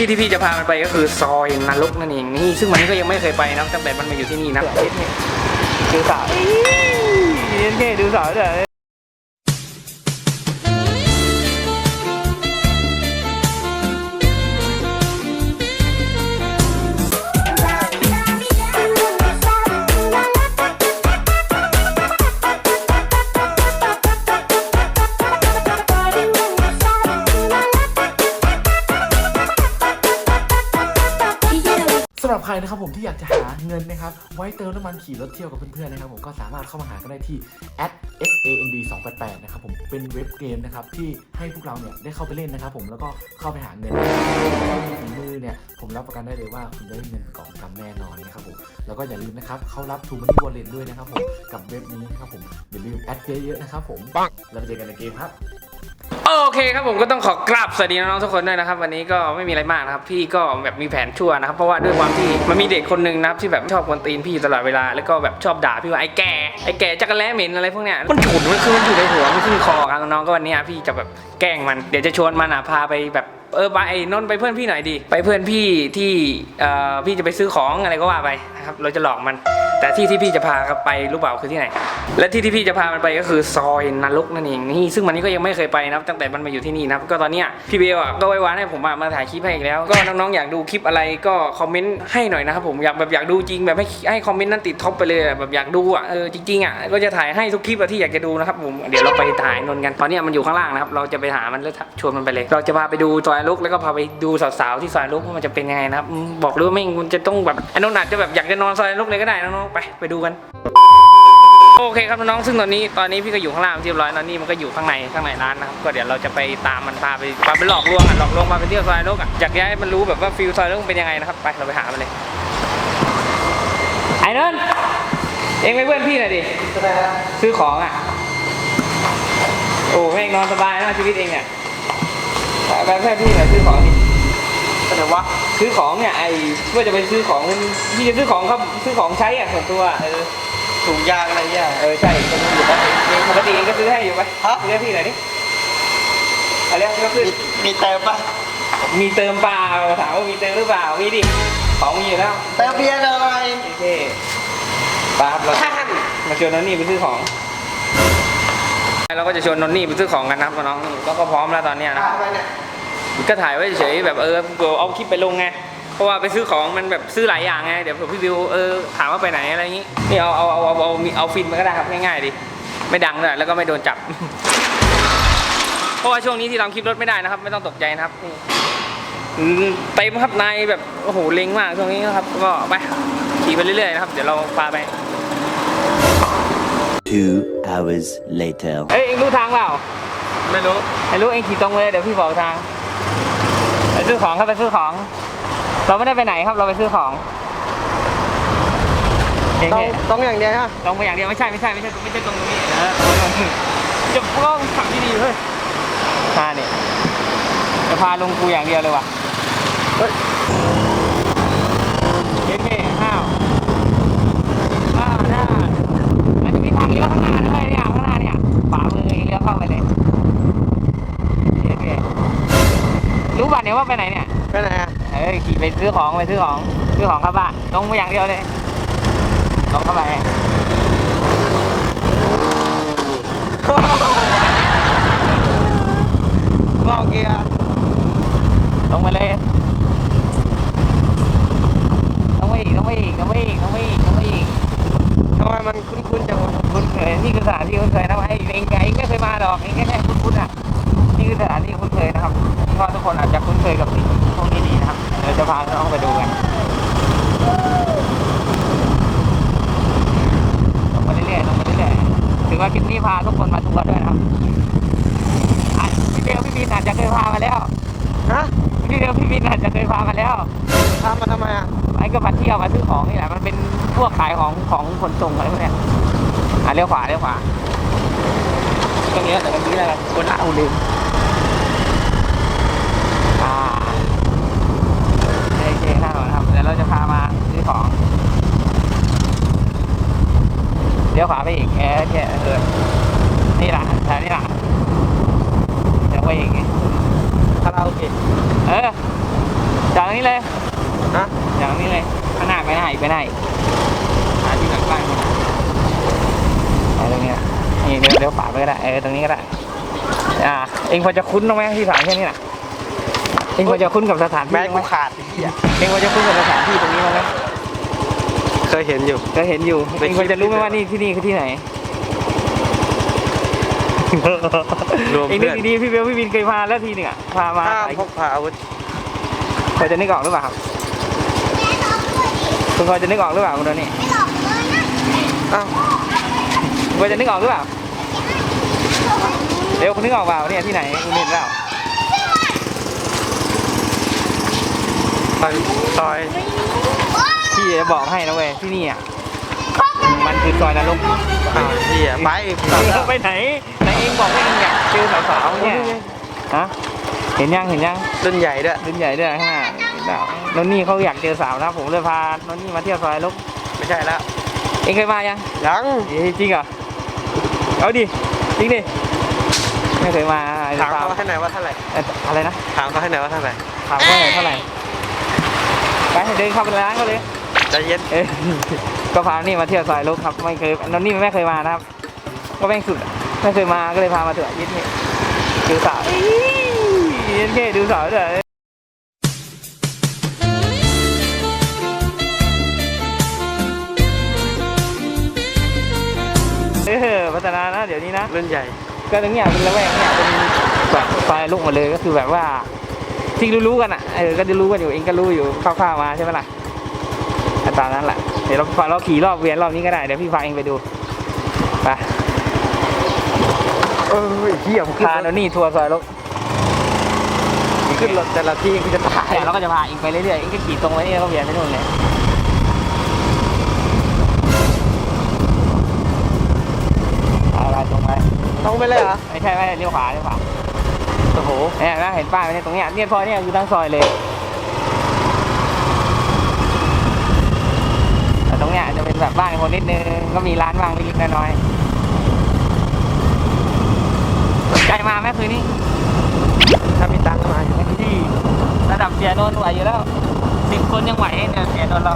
ที่ที่พี่จะพามันไปก็คือซอยนรกนั่นเองนี่ซึ่งมันก็ยังไม่เคยไปนะตั้งแต่มันมาอยู่ที่นี่นะดูสาวเท่ยดูสาวเด้อสำหรับใรนะครับผมที่อยากจะหาเงินนะครับไว้เติมน้ำมันขี่รถเที่ยวกับเพื่อนๆนะครับผมก็สามารถเข้ามาหากันได้ที่ @sand 2 8 8นะครับผมเป็นเว็บเกมนะครับที่ให้พวกเราเนี่ยได้เข้าไปเล่นนะครับผมแล้วก็เข้าไปหาเงินฝีมือเนี่ยผมรับประกันได้เลยว่าคุณได้เงินเป็นกอบกำแน่นอนนะครับผมแล้วก็อย่าลืมนะครับเขารับทูมันนี่วอลเล็ตด้วยนะครับผมกับเว็บนี้นะครับผมอย่าลืมแอดเยอะๆนะครับผมแล้วไปเจอกันในเกมครับ โอเคครับผมก็ต้องขอกราบสวัสดีน้องๆทุกคนด้วยนะครับ วันนี้ก็ไม่มีอะไรมากนะครับ พี่ก็แบบมีแผนชั่วนะครับ เพราะว่าด้วยความที่มันมีเด็กคนหนึ่งนะครับที่แบบชอบกวนตีนพี่ตลอดเวลาแล้วก็แบบชอบด่าพี่ว่าไอ้แก่ไอ้แก่จักรแล้เหม็นอะไรพวกเนี้ยมันฉุนมันคือมันอยู่ในหัวมันขึ้นคอครับน้องๆก็วันนี้พี่จะแบบแกล้งมันเดี๋ยวจะชวนมันอะพาไปแบบเออไปไอ้นนท์ไปเพื่อนพี่หน่อยดิไปเพื่อนพี่ที่เอ่อพี่จะไปซื้อของอะไรก็ว่าไปนะครับเราจะหลอกมัน แต่ที่ที่พี่จะพาไปรู้เปล่าคือที่ไหน และที่ที่พี่จะพามันไปก็คือซอยนรกนั่นเองนี่ซึ่งมันนี่ก็ยังไม่เคยไปนะครับตั้งแต่มันมาอยู่ที่นี่นะครับก็ตอนเนี้ยพี่เบลอะก็ไว้วานให้ผมมาถ่ายคลิปให้อีกแล้ว ก็น้องๆอยากดูคลิปอะไรก็คอมเมนต์ให้หน่อยนะครับผมอยากแบบอยากดูจริงแบบให้ให้คอมเมนต์นั้นติดท็อปไปเลยแบบอยากดูอะเออจริงๆอะก็จะถ่ายให้ทุกคลิปอะที่อยากจะดูนะครับผมเดี๋ยวเราไปถ่ายนนท์กันตอนนี้มันอยู่ข้างล่างนะครับเราจะไปหามันแล้วชวนมันไปเลย เราจะพาไปดูซอยนรกแล้วก็พาไปดูสาวๆที่ซอยนรกว่ามันจะเป็นยังไงนะครับบอกเลยว่าไม่มันจะต้องแบบไอ้นนท์อาจจะแบบอยากจะนอนซอยนรกเลยก็ได้น้องไปไปดูกันโอเคครับน้องซึ่งตอนนี้ตอนนี้พี่ก็อยู่ข้างล่างเรียบร้อยตอนนี้มันก็อยู่ข้างในข้างในร้านนะครับก็เดี๋ยวเราจะไปตามมันพาไปพาไปหลอกลวงอะหลอกลวงพาไปเที่ยวซอยนกอะอยากจะให้มันรู้แบบว่าฟิลซอยนกเป็นยังไงนะครับไปเราไปหามันเลยไอ้นนเองไปเพื่อนพี่หน่อยดิซื้อของอะโอ้แม่งนอนสบายนะชีวิตเองเนี่ยไปเพื่อนพี่หน่อยซื้อของดิก็เดี๋ยววะ ซื้อของเนี่ยไอ้ว่าจะไปซื้อของพี่จะซื้อของครับซื้อของใช้อะส่วนตัวเออถุงยางอะไรอย่างเออใช่ตรงนั้นอยู่ปะเองปกติเองก็ซื้อให้อยู่ปะฮะซื้อให้พี่หน่อยดิอะไรก็ซื้อมีมีเติมปะมีเติมเปล่าถามว่ามีเติมหรือเปล่ามีดิของมีอยู่แล้วเติมเบียร์อะไรโอเคปาครับเรามาชวนนนนี่ไปซื้อของเราก็จะชวนนนนี่ไปซื้อของกันนะครับน้องๆนี่ก็ก็พร้อมแล้วตอนเนี้ยนะทำไมเนี่ย ก็ถ่ายไว้เฉยๆแบบเออเดี๋ยวเอาคลิปไปลงไงเพราะว่าไปซื้อของมันแบบซื้อหลายอย่างไงเดี๋ยวเผื่อพี่วิวเออถามว่าไปไหนอะไรอย่างงี้นี่เอาเอาเอาเอาเอามีเอาฟินมาก็ได้ครับง่ายๆดิไม่ดังด้วยแล้วก็ไม่โดนจับ เพราะว่าช่วงนี้ที่ทำคลิปรถไม่ได้นะครับ ไม่ต้องตกใจนะครับนี่อืมเต็มครับนายแบบโอ้โหเล็งมากช่วงนี้นะครับ ก็ไปขี่ไปเรื่อยๆนะครับ เดี๋ยวเราพาไป Two hours later. เอ้ยเอ็งรู้ทางเปล่า ไม่รู้ ไม่รู้เองขี่ตรงเลยเดี๋ยวพี่บอกทางไป ซื้อของครับไปซื้อของ เราไม่ได้ไปไหนครับเราไปซื้อของเองต้องเนี่ยต้องอย่างเดียวฮะตรงไปอย่างเดียวไม่ใช่ไม่ใช่ไม่ใช่ไม่ใช่ตรงนี้เออตรงนี้จะกล้องขับดีๆเฮ้ยพาเนี่ยจะพาลงกูอย่างเดียวเลยว่ะเฮ้ยเย้เย้ห้าวห้าวหน้ามันจะมีทางเลี้ยวข้างหน้าด้วยเนี่ยข้างหน้าเนี่ยขวามือเองเลี้ยวเข้าไปเลยเย้เย้รู้ป่ะ เนี่ยว่าไปไหนเนี่ย ไปไหนอะเอ้ยขี่ไปซื้อของไปซื้อของซื้อของเข้าบ้านลงไปอย่างเดียวเลยลงเข้าไปก็เกียร์ลงไปเลยลงไปอีกลงไปอีกลงไปอีกลงไปอีกลงไปอีกทำไมมันคุ้นๆจังวะคุ้นเคยนี่คือสถานที่คุ้นเคยนะไอ้เองไงเองไม่เคยมาหรอกเองแค่แค่คุ้นๆอะ นี่คือสถานที่คุ้นเคยนะครับเพราะว่าทุกคนอาจจะคุ้นเคยกับสิ่งพวกนี้ดีนะครับเดี๋ยวจะพาน้องไปดูกันลงไปเรื่อยๆลงไปเรื่อยๆถือว่าคลิปนี้พาทุกคนมาทัวร์ด้วยนะครับอะพี่เบลพี่บินอาจจะเคยพามาแล้วฮะพี่เบลพี่บินอาจจะเคยพามาแล้วทำมาทำไมอะไอ้ก็มาเที่ยวมาซื้อของนี่แหละมันเป็นพวกขายของของขนส่งอะไรพวกเนี้ยอะเลี้ยวขวาเลี้ยวขวาตรงนี้แต่ตรงนี้อะไรคนละเอาลืมอ่าโอเคหน้าหน่อยนะครับเดี๋ยวเราจะพามาซื้อของเลี้ยวขวาไปอีกแอร์แค่เออนี่แหละแถวนี้แหละเดี๋ยวไปอีกคาราโอเกะเออจนี้เลยฮะอย่างนี้เลยข้างหน้าไปหน้าอีกไปหน้าอีกหาที่หลังบ้านก่อนเอาตรงเนี้ยนี่เดี๋ยวเดี๋ยวฝาไปก็ได้เออตรงนี้ก็ได้อ่าเองพอจะคุ้นบ้างไหมที่ถามแค่นี้น่ะ เองพอจะคุ้นกับสถานที่งบ้างไหมกูขาดไอ้เหี้ยเองพอจะคุ้นกับสถานที่ตรงนี้บ้งเคยเห็นอยู่ก็เห็นอยู่เองพอจะรู้ไหมว่านี่ที่นี่คือที่ไหนรวมเองเพื่นึกอนดีๆพี่เบลพี่บินเคยพาแล้วทีหนึ่งอะพามาห้ามพกพาอาวุธพอจะนึกออกหรือเปล่าครับคุณพอจะนึกออกหรือเปล่าคุณโดนี่อ้าวคุณพอจะนึกออกหรือเปล่าเดี๋ยวคุณนึกออกเปล่าเนี่ยที่ไหนคุณเห็นเปล่า ซอยซอยพี่จะบอกให้นะเว้ยที่นี่อะมันคือซอยนรกอ้าวเหี้ยไปไปไหนไหนเองบอกว่าเองอยากเจอสาวๆเนี่ยฮะเห็นยังเห็นยังรุ่นใหญ่ด้วยรุ่นใหญ่ด้วยข้างหน้าเห็นเปล่านนนี่เขาอยากเจอสาวนะผมเลยพานนนี่มาเที่ยวซอยนรกไม่ใช่แล้วเองเคยมายังยังเอ้ยจริงเหรอเอาดิจริงดิไม่เคยมาถามเขาให้หน่อยว่าเท่าไหร่เอ่ออะไรนะถามเขาให้หน่อยว่าเท่าไหร่ถามว่าเท่าไหร่ ไปเดินเข้าไปในร้านก็เลยใจเย็นเอ้ยก็พานี่มาเที่ยวซอยลุกครับไม่เคยนนนี่ไม่เคยมานะครับ ก็แม่งสุดอะไม่เคยมาก็เลยพามาเถอะยิดเนี่ยดูสาวอี้ยิดเท่ดูสาวเถอะเออพัฒนานะเดี๋ยวนี้นะ รุ่นใหญ่ ก็ตรงเนี้ยเป็นละแวกเนี่ยเป็นแบบซอยลุกหมาเลยก็คือแบบว่า ที่รู้ๆกันอะเออก็จะรู้กันอยู่เองก็รู้อยู่คร่าวๆมาใช่ไหมล่ะก็ตามนั้นแหละเดี๋ยวเราเราขี่รอบเวียนรอบนี้ก็ได้เดี๋ยวพี่พาเองไปดูไปเออเหี้ยผมขึ้นพารโนนี่ทัวร์ซอยลุกขึ้นรถแต่ละที่กูจะตายเดี๋ยวเราก็จะพาเองไปเรื่อยๆเองก็ขี่ตรงไปนี่แล้วก็เวียนไปนู่นเลยเอาไปตรงไปต้องไปเลยเหรอไม่ใช่ไม่ใช่เลี้ยวขวาเลี้ยวขวา โอ้โหเนี่ยนะเห็นป้ายไหมเนี่ยตรงเนี้ยเนี่ยซอยเนี่ยคือทั้งซอยเลยแต่ตรงเนี้ยจะเป็นแบบบ้านคนนิดนึงก็มีร้านบ้างเล็กๆน้อยๆใจมาไหมคืนนี้ถ้ามีตังค์ก็มาอยู่ที่ระดับเสียโนนไหวอยู่แล้วสิบคนยังไหวเนี่ยเสียโนนเรา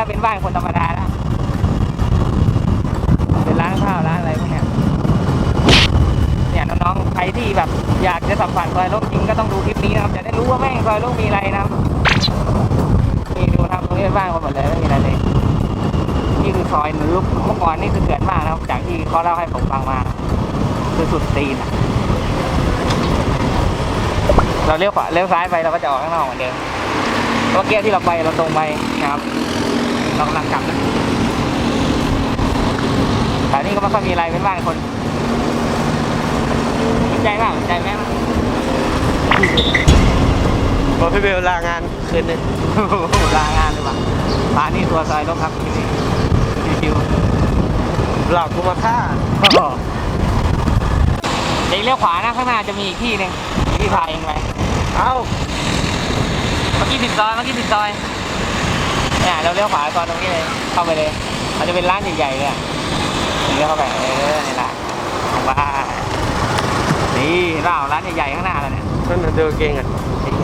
แล้วเป็นบ้านคนธรรมดาแล้วเป็นร้านข้าวร้านอะไรพวกเนี้ยเนี่ยน้องๆใครที่แบบ อยากจะสัมผัสซอยโลกจริงก็ต้องดูคลิปนี้นะครับจะได้รู้ว่าแม่งซอยโลกมีอะไรนะครับนี่ดูทำตรงนี้บ้านคนหมดเลยไม่มีอะไรเลยนี่คือซอยหรือเมื่อก่อนนี่คือเถื่อนมากนะครับจากที่เขาเล่าให้ผมฟังมา คือสุดตีนอะเราเลี้ยวขวาเลี้ยวซ้ายไปเราก็จะออกข้างนอกเหมือนเดิมเมื่อกี้ที่เราไปเราตรงไปนะครับ เรากำลังกลับนะแต่นี่ก็ไม่ค่อยมีอะไรเป็นบ้านคนสนใจบ้างสนใจไหมบอกพี่เบลลางานคืนนึงลางานเลยว่ะพานี่ตัวซอยรถครับที่นี่ชิวหลอกกูมาฆ่าๆเองเลี้ยวขวานะข้างหน้าจะมีอีกที่หนึ่งที่พาเองไป เอ้าเมื่อกี้ผิดซอย เมื่อกี้ผิดซอย เนี่ยเราเลี้ยวขวาซอยตรงนี้เลยเข้าไปเลยมันจะเป็นร้านใหญ่ๆเลยอะเลี้ยวเข้าไปเออนี่แหละของบ้านนี่เราร้านใหญ่ๆข้างหน้าเราเนี่ยนั่นนะดูเก่งอะ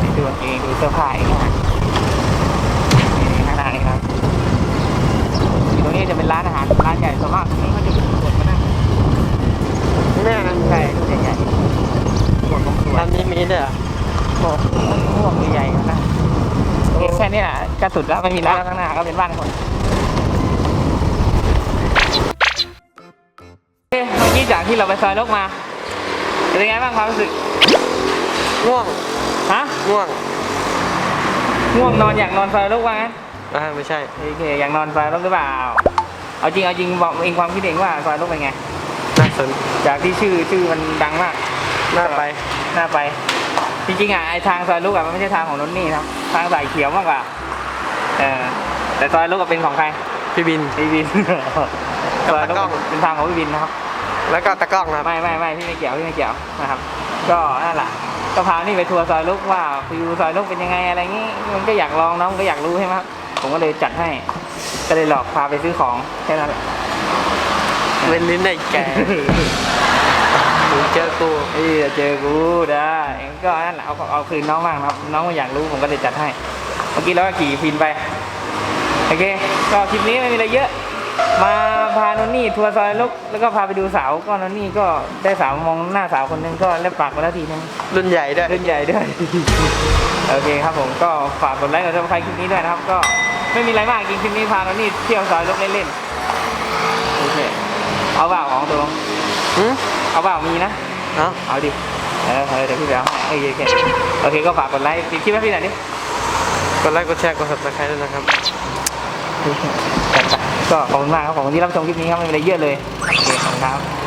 นี่ดูกางเกงดูเสื้อผ้าเองนะนี่ ก็สุดแล้วไม่มีร้านข้างหน้าก็เป็นบ้านคนเอ๊ะเมื่อกี้จากที่เราไปซอยลกมาเป็นไงบ้างความรู้สึกง่วงฮะง่วงง่วงนอนอยากนอนซอยลกว่างั้นอ่าไม่ใช่โอเคอยากนอนซอยลกหรือเปล่าเอาจริงเอาจริงบอกเองความคิดเองว่าซอยลกเป็นไงน่าสนจากที่ชื่อชื่อมันดังมากน่าไปน่าไปจริงๆอะไอทางซอยลูกอะมันไม่ใช่ทางของนนนี่ครับ ทางสายเขียวมากกว่า เออแต่ซอยลูกอะเป็นของใครพี่บิน พี่บิน ซอยลูตากล้องเป็นทางของพี่บินนะครับ แล้วก็ตะกล้องนะครับไม่ไม่ไม่พี่ไม่เกี่ยวพี่ไม่เกี่ยวนะครับ ก็นั่นแหละก็พานี่ไปทัวร์ซอยลูกว่าฟิวซอยลูกเป็นยังไงอะไรงี้มันก็อยากลองน้องก็อยากรู้ใช่ไหมครับผมก็เลยจัดให้ ก็เลยหลอกพาไปซื้อของแค่นั้นแหละเว้นลิ้นไอ้แกมึงเจอกูเอ้ยเจอกูได้ก็นั่นแหละเอาเอาคืนน้องบ้างนะครับ น้องอยากรู้ผมก็เลยจัดให้เมื่อกี้เราก็ขี่ฟินไป โอเค ก็คลิปนี้ไม่มีอะไรเยอะ มาพานนนี่ทัวร์ซอยลุกแล้วก็พาไปดูสาวก็นนนี่ก็ได้สาวมองหน้าสาวคนหนึงก็เล็บปากไปแล้วทีนึงรุ่นใหญ่ด้วยรุ่นใหญ่ด้วย โอเคครับผมก็ฝากกดไลค์กดซับสไครต์คลิปนี้ด้วยนะครับ ก็ไม่มีอะไรมากจริงคลิปนี้พานนนี่เที่ยวซอยลุกเล่นๆ โอเค เอาเปล่าของตัวหืมเอาเปล่ามีนะ เอ้าเอาดิเออเออเดี๋ยวพี่ไปเอาให้โอเคโอเคโอเคก็ฝากกดไลค์ปิดคลิปให้พี่หน่อยดิ กดไลค์กดแชร์กด subscribe ด้วยนะครับจัดไปก็ขอบคุณมากครับผมที่รับชมคลิปนี้ครับไม่มีอะไรเยอะเลยโอเคขอบคุณครับ